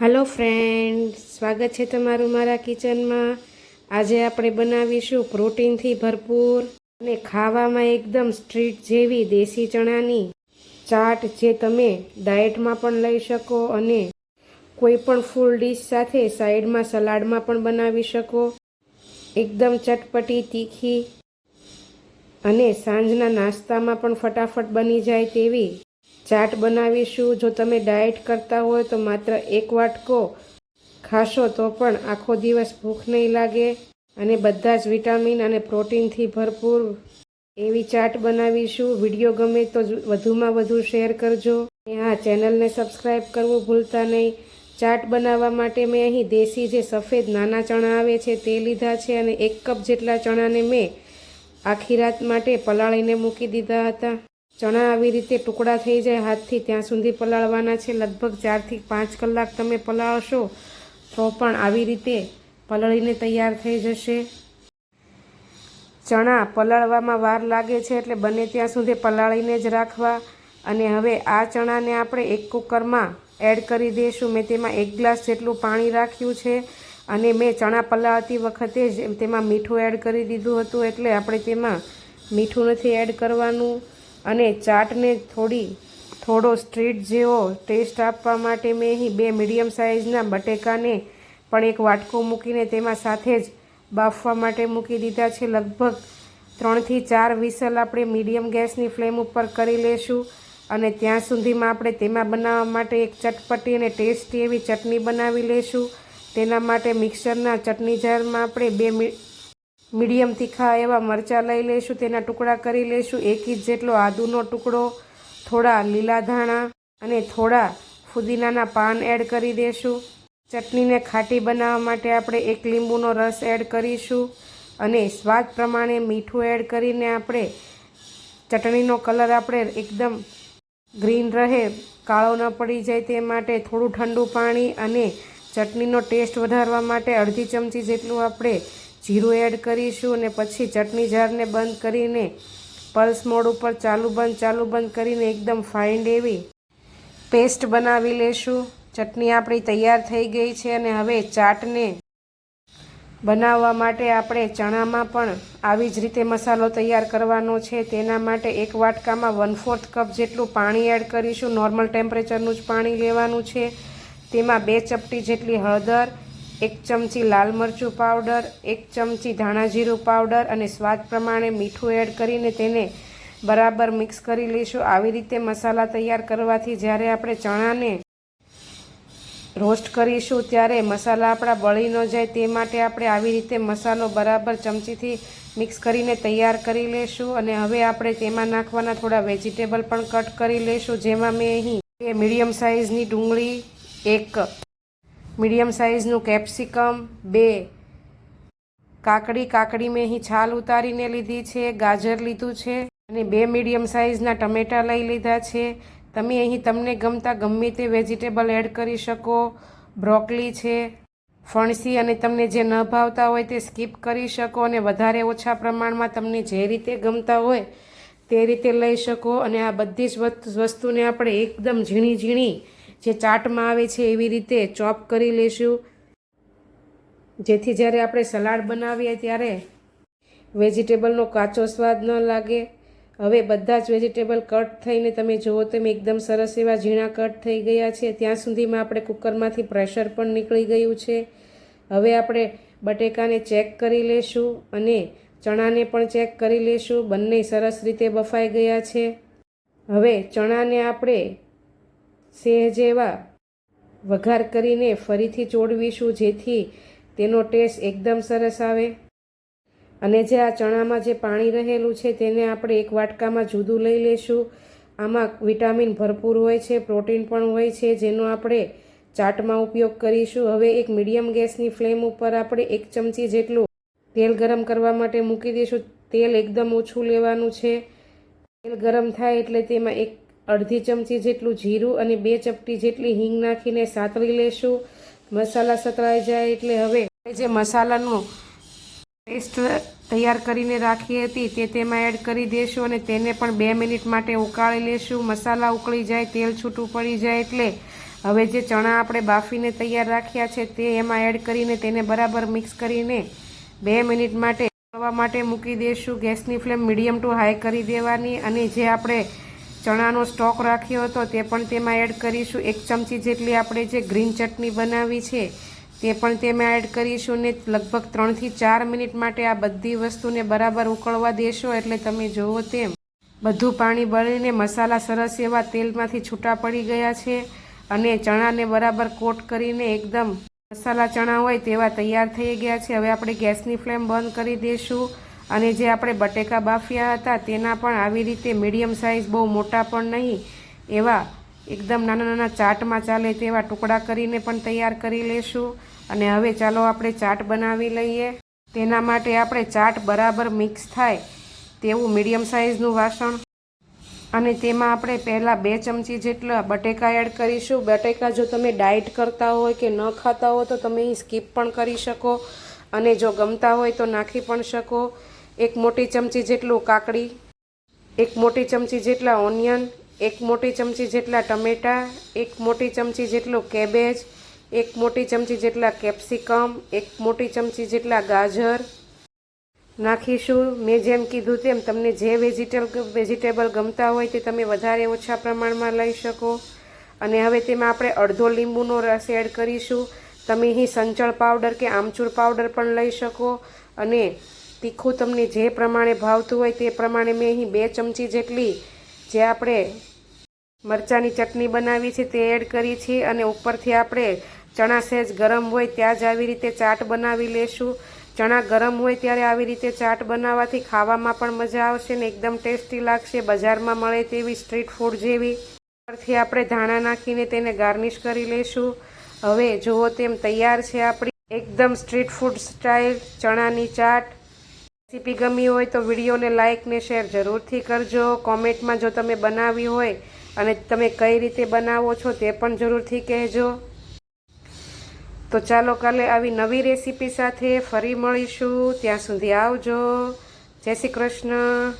Hello friend સ્વાગત છે તમારું મારા કિચનમાં. આજે આપણે બનાવીશું પ્રોટીનથી ભરપૂર અને ખાવામાં એકદમ સ્ટ્રીટ જેવી દેશી ચણાની ચાટ જે તમે ડાયટમાં પણ લઈ શકો અને કોઈ પણ ફૂલ ડીશ સાથે સાઈડમાં સલાડમાં પણ બનાવી શકો. એકદમ ચટપટી, તીખી અને સાંજના નાસ્તામાં પણ ફટાફટ બની જાય તેવી ચાટ બનાવીશું. જો તમે ડાયટ કરતા હોય તો માત્ર એક વાટકો ખાશો તો પણ આખો દિવસ ભૂખ નહીં લાગે. અને બધા જ વિટામિન અને પ્રોટીનથી ભરપૂર એવી ચાટ બનાવીશું. વીડિયો ગમે તો વધુમાં વધુ શેર કરજો. અને હા, ચેનલને સબસ્ક્રાઈબ કરવું ભૂલતા નહીં. ચાટ બનાવવા માટે મેં અહીં દેશી જે સફેદ નાના ચણા આવે છે તે લીધા છે અને એક કપ જેટલા ચણાને મેં આખી રાત માટે પલાળીને મૂકી દીધા હતા. ચણા આવી રીતે ટુકડા થઈ જાય હાથથી ત્યાં સુધી પલાળવાના છે. લગભગ ચારથી પાંચ કલાક તમે પલાળશો તો પણ આવી રીતે પલળીને તૈયાર થઈ જશે. ચણા પલાળવામાં વાર લાગે છે એટલે બને ત્યાં સુધી પલાળીને જ રાખવા. અને હવે આ ચણાને આપણે એક કુકરમાં એડ કરી દઈશું. મેં તેમાં એક ગ્લાસ જેટલું પાણી રાખ્યું છે અને મેં ચણા પલાળતી વખતે જ તેમાં મીઠું એડ કરી દીધું હતું એટલે આપણે તેમાં મીઠું નથી એડ કરવાનું. અને ચાટને થોડી, થોડો સ્ટ્રીટ જેવો ટેસ્ટ આપવા માટે મેં અહીં બે મીડિયમ સાઇઝના બટેકાને પણ એક વાટકો મૂકીને તેમાં સાથે જ બાફવા માટે મૂકી દીધા છે. લગભગ ત્રણથી ચાર વિસલ આપણે મીડિયમ ગેસની ફ્લેમ ઉપર કરી લેશું અને ત્યાં સુધીમાં આપણે તેમાં બનાવવા માટે એક ચટપટી અને ટેસ્ટી એવી ચટણી બનાવી લેશું. તેના માટે મિક્સરના ચટણી જારમાં આપણે બે મીડિયમ તીખા એવા મરચાં લઈ લઈશું, તેના ટુકડા કરી લઈશું. એક ઇંચ જેટલો આદુનો ટુકડો, થોડા લીલા ધાણા અને થોડા ફુદીનાના પાન એડ કરી દઈશું ચટણીને ખાટી બનાવવા માટે આપણે એક લીંબુનો રસ એડ કરીશું અને સ્વાદ પ્રમાણે મીઠું એડ કરીને આપણે ચટણીનો કલર આપણે એકદમ ગ્રીન રહે, કાળો ન પડી જાય તે માટે થોડું ઠંડુ પાણી અને ચટણીનો ટેસ્ટ વધારવા માટે અડધી ચમચી જેટલું આપણે જીરું એડ કરીશું અને પછી ચટણી જારને બંધ કરીને પલ્સ મોડ ઉપર ચાલુ બંધ ચાલુ બંધ કરીને એકદમ ફાઇન એવી પેસ્ટ બનાવી લેશું. ચટણી આપણી તૈયાર થઈ ગઈ છે અને હવે ચાટને બનાવવા માટે આપણે ચણામાં પણ આવી જ રીતે મસાલો તૈયાર કરવાનો છે. તેના માટે એક વાટકામાં વન ફોર્થ કપ જેટલું પાણી એડ કરીશું. નોર્મલ ટેમ્પરેચરનું જ પાણી લેવાનું છે. તેમાં બે ચપટી જેટલી હળદર એક ચમચી લાલ મરચું પાવડર, એક ચમચી ધાણા જીરું પાવડર અને સ્વાદ પ્રમાણે મીઠું એડ કરીને તેને બરાબર મિક્સ કરી લઈશું આવી રીતે મસાલા તૈયાર કરવાથી જ્યારે આપણે ચણાને રોસ્ટ કરીશું ત્યારે મસાલા આપણા બળી ન જાય તે માટે આપણે આવી રીતે મસાલો બરાબર ચમચીથી મિક્સ કરીને તૈયાર કરી લઈશું અને હવે આપણે તેમાં નાખવાના થોડા વેજીટેબલ પણ કટ કરી લઈશું જેમાં મેં અહીં એ મીડિયમ સાઇઝની ડુંગળી, એક મીડિયમ સાઇઝનું કેપ્સિકમ, બે. કાકડી કાકડી મેં અહીં છાલ ઉતારીને લીધી છે, ગાજર લીધું છે અને બે મીડિયમ સાઇઝના ટમેટાં લઈ લીધા છે. તમે અહીં તમને ગમતા ગમે તે વેજીટેબલ એડ કરી શકો. બ્રોકલી છે, ફણસી અને તમને જે ન ભાવતા હોય તે સ્કીપ કરી શકો અને વધારે ઓછા પ્રમાણમાં તમને જે રીતે ગમતા હોય તે રીતે લઈ શકો અને આ બધી જ વસ્તુને આપણે એકદમ ઝીણી ઝીણી જે ચાટમાં આવે છે એવી રીતે ચોપ કરી લઈશું જેથી જ્યારે આપણે સલાડ બનાવીએ ત્યારે વેજીટેબલનો કાચો સ્વાદ ન લાગે. હવે બધા જ વેજીટેબલ કટ થઈને તમે જુઓ તેમ એકદમ સરસ એવા ઝીણા કટ થઈ ગયા છે. ત્યાં સુધીમાં આપણે કુકરમાંથી પ્રેશર પણ નીકળી ગયું છે. હવે આપણે બટેકાને ચેક કરી લેશું અને ચણાને પણ ચેક કરી લેશું. બંને સરસ રીતે બફાઈ ગયા છે. હવે ચણાને આપણે સેહ જેવા વઘાર કરીને ફરીથી ચોડવીશું જેથી તેનો ટેસ્ટ એકદમ સરસ આવે. અને જે આ ચણામાં જે પાણી રહેલું છે તેને આપણે એક વાટકામાં જુદું લઈ લઈશું આમાં વિટામિન ભરપૂર હોય છે, પ્રોટીન પણ હોય છે, જેનો આપણે ચાટમાં ઉપયોગ કરીશું. હવે એક મીડિયમ ગેસની ફ્લેમ ઉપર આપણે એક ચમચી જેટલું તેલ ગરમ કરવા માટે મૂકી દઈશું. તેલ એકદમ ઓછું લેવાનું છે. તેલ ગરમ થાય એટલે તેમાં એક અડધી ચમચી જેટલું જીરું અને બે ચપટી જેટલી હિંગ નાખીને સાતળી લેશું. મસાલા સતળાઈ જાય એટલે હવે જે મસાલાનું પેસ્ટ તૈયાર કરીને રાખી હતી તે તેમાં એડ કરી દઈશું અને તેને પણ બે મિનિટ માટે ઉકાળી લેશું. મસાલા ઉકળી જાય, તેલ છૂટું પડી જાય એટલે હવે જે ચણા આપણે બાફીને તૈયાર રાખ્યા છે તે એમાં એડ કરીને તેને બરાબર મિક્સ કરીને બે મિનિટ માટે ઉકળવા માટે મૂકી દઈશું ગેસની ફ્લેમ મીડિયમ ટુ હાઈ કરી દેવાની અને જે આપણે ચણાનો સ્ટોક રાખ્યો હતો, તે પણ તેમાં એડ કરીશું. એક ચમચી જેટલી આપણે જે ગ્રીન ચટણી બનાવી છે, તે પણ તેમાં એડ કરીશું ને લગભગ ત્રણથી ચાર મિનિટ માટે આ બધી વસ્તુને બરાબર ઉકળવા દેશો એટલે તમે જુઓ તેમ. બધું પાણી બળીને મસાલા સરસ એવા તેલમાંથી છૂટા પડી ગયા છે અને ચણાને બરાબર કોટ કરીને એકદમ મસાલા ચણા હોય તેવા તૈયાર થઈ ગયા છે. હવે આપણે ગેસની ફ્લેમ બંધ કરી દઈશું અને જે આપણે બટેકા બાફ્યા હતા, તેના પણ આવી રીતે મીડિયમ સાઇઝ બહુ મોટા પણ નહીં, એવા એકદમ નાના નાના ચાટમાં ચાલે તેવા ટુકડા કરીને પણ તૈયાર કરી લેશું. અને હવે ચાલો આપણે ચાટ બનાવી લઈએ. તેના માટે આપણે ચાટ બરાબર મિક્સ થાય તેવું મીડિયમ સાઇઝનું વાસણ. અને તેમાં આપણે પહેલાં બે ચમચી જેટલા બટેકા એડ કરીશું. બટેકા જો તમે ડાયટ કરતા હોય કે ન ખાતા હો તો તમે સ્કીપ પણ કરી શકો. અને જો ગમતા હોય તો નાખી પણ શકો. એક મોટી ચમચી જેટલું કાકડી, એક મોટી ચમચી જેટલા ઓનિયન, એક મોટી ચમચી જેટલા ટમેટાં, એક મોટી ચમચી જેટલું કેબેજ, એક મોટી ચમચી જેટલા કેપ્સિકમ, એક મોટી ચમચી જેટલા ગાજર. નાખીશું. મેં જેમ કીધું તેમ તમને જે વેજીટેબલ વેજીટેબલ ગમતા હોય તે તમે વધારે ઓછા પ્રમાણમાં લઈ શકો. અને હવે તેમાં આપણે અડધો લીંબુનો રસ એડ કરીશું. તમે અહીં સંચળ પાવડર કે આમચૂર પાવડર પણ લઈ શકો. અને તીખું તમને જે પ્રમાણે ભાવતું હોય તે પ્રમાણે મેં અહીં બે ચમચી જેટલી જે આપણે મરચાંની ચટણી બનાવી છે તે એડ કરી છે અને ઉપરથી આપણે ચણા સહેજ ગરમ હોય ત્યાં જ આવી રીતે ચાટ બનાવી લેશું. ચણા ગરમ હોય ત્યારે આવી રીતે ચાટ બનાવવાથી ખાવામાં પણ મજા આવશે ને એકદમ ટેસ્ટી લાગશે, બજારમાં મળે તેવી સ્ટ્રીટ ફૂડ જેવી. ઉપરથી આપણે ધાણા નાખીને તેને ગાર્નિશ કરી લેશું. હવે જુઓ તેમ તૈયાર છે આપણી એકદમ સ્ટ્રીટ ફૂડ સ્ટાઇલ ચણાની ચાટ. રેસીપી ગમી હોય તો વિડીયોને લાઇક ને શેર જરૂરથી કરજો. કોમેન્ટમાં જો તમે બનાવી હોય અને તમે કઈ રીતે બનાવો છો તે પણ જરૂરથી કહેજો. તો ચાલો કાલે આવી નવી રેસીપી સાથે ફરી મળીશું. ત્યાં સુધી આવજો. જય શ્રી કૃષ્ણ.